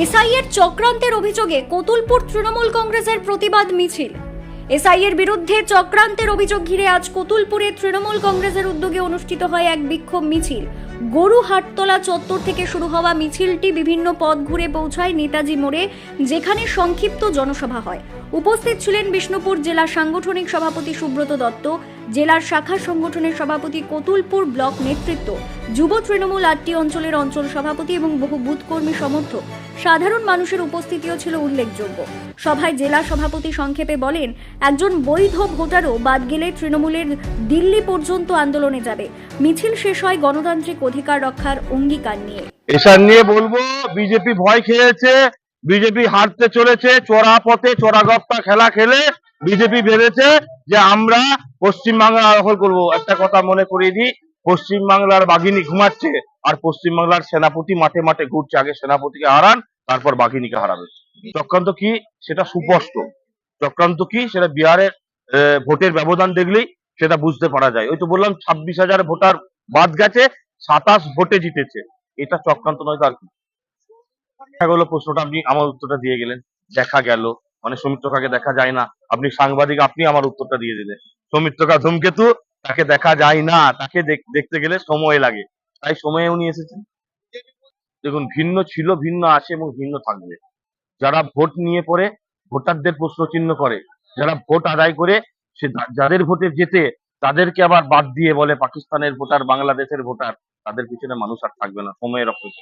এসআইয়ের চক্রান্তের অভিযোগে কতুলপুর তৃণমূল কংগ্রেসের প্রতিবাদ মিছিল। এসআইয়ের বিরুদ্ধে চক্রান্তের অভিযোগ ঘিরে আজ কতুলপুরে তৃণমূল কংগ্রেসের উদ্যোগে অনুষ্ঠিত হয় এক বিক্ষোভ মিছিল। গরু হাটতলা চত্বর থেকে শুরু হওয়া মিছিলটি বিভিন্ন পথ ঘুরে পৌঁছায় নেতাজি মোড়ে, যেখানে সংক্ষিপ্ত জনসভা হয়। উপস্থিত ছিলেন বিষ্ণুপুর জেলা সাংগঠনিক সভাপতি সুব্রত দত্ত জেলার শাখা সংগঠনের সভাপতি কতুলপুর ব্লক নেতৃত্ব, যুব তৃণমূল আটটি অঞ্চলের অঞ্চল সভাপতি এবং বহু বুথ কর্মী সমর্থক। সাধারণ মানুষের উপস্থিতিও ছিল উল্লেখযোগ্য। সভায় জেলা সভাপতি সংক্ষেপে বলেন, একজন বৈধ ভোটারও বাদ গেলে তৃণমূলের দিল্লি পর্যন্ত আন্দোলনে যাবে। মিছিল শেষ হয় গণতান্ত্রিক অধিকার রক্ষার অঙ্গীকার নিয়ে। এসব নিয়ে বলব, বিজেপি ভয় খেয়েছে, বিজেপি হারতে চলেছে চোরা পথে চোরাগপ্পা খেলা খেলে বিজেপি ভেবেছে যে আমরা পশ্চিমবাংলা দখল করব। একটা কথা মনে করিয়ে দিই, পশ্চিমবাংলার বাঘিনী ঘুমাচ্ছে আর পশ্চিমবাংলার সেনাপতি মাঠে মাঠে ঘুরছে। আগে সেনাপতিকে হারান, তারপর বাঘিনীকে হারাবে। চক্রান্ত কি? সেটা সুস্পষ্ট। চক্রান্ত কি? সেটা বিহারের ভোটের ব্যবধান দেখলেই সেটা বুঝতে পারা যায়। ওই তো বললাম, ছাব্বিশ হাজার ভোটার বাদ গেছে, সাতাশ ভোটে জিতেছে। এটা চক্রান্ত নয় তো আর কি। প্রশ্নটা আপনি আমার উত্তরটা দিয়ে গেলেন। দেখা গেল। মানে সৌমিত্রকাকে দেখা যায় না। আপনি সাংবাদিক, আপনি আমার উত্তরটা দিয়ে দিলেন। সৌমিত্রকা ধূমকেতু, তাকে দেখা যায় না। তাকে দেখতে গেলে সময় লাগে। তাই সময়ে উনি এসেছেন। দেখুন, ভিন্ন ছিল, ভিন্ন আছে এবং ভিন্ন থাকবে। যারা ভোট নিয়ে পরে ভোটারদের প্রশ্ন চিহ্ন করে। যারা ভোট আদায় করে, সে যাদের ভোটে যেতে তাদেরকে আবার বাদ দিয়ে বলে পাকিস্তানের ভোটার, বাংলাদেশের ভোটার। তাদের পিছনে মানুষ আর থাকবে না। সময়ের অপেক্ষা।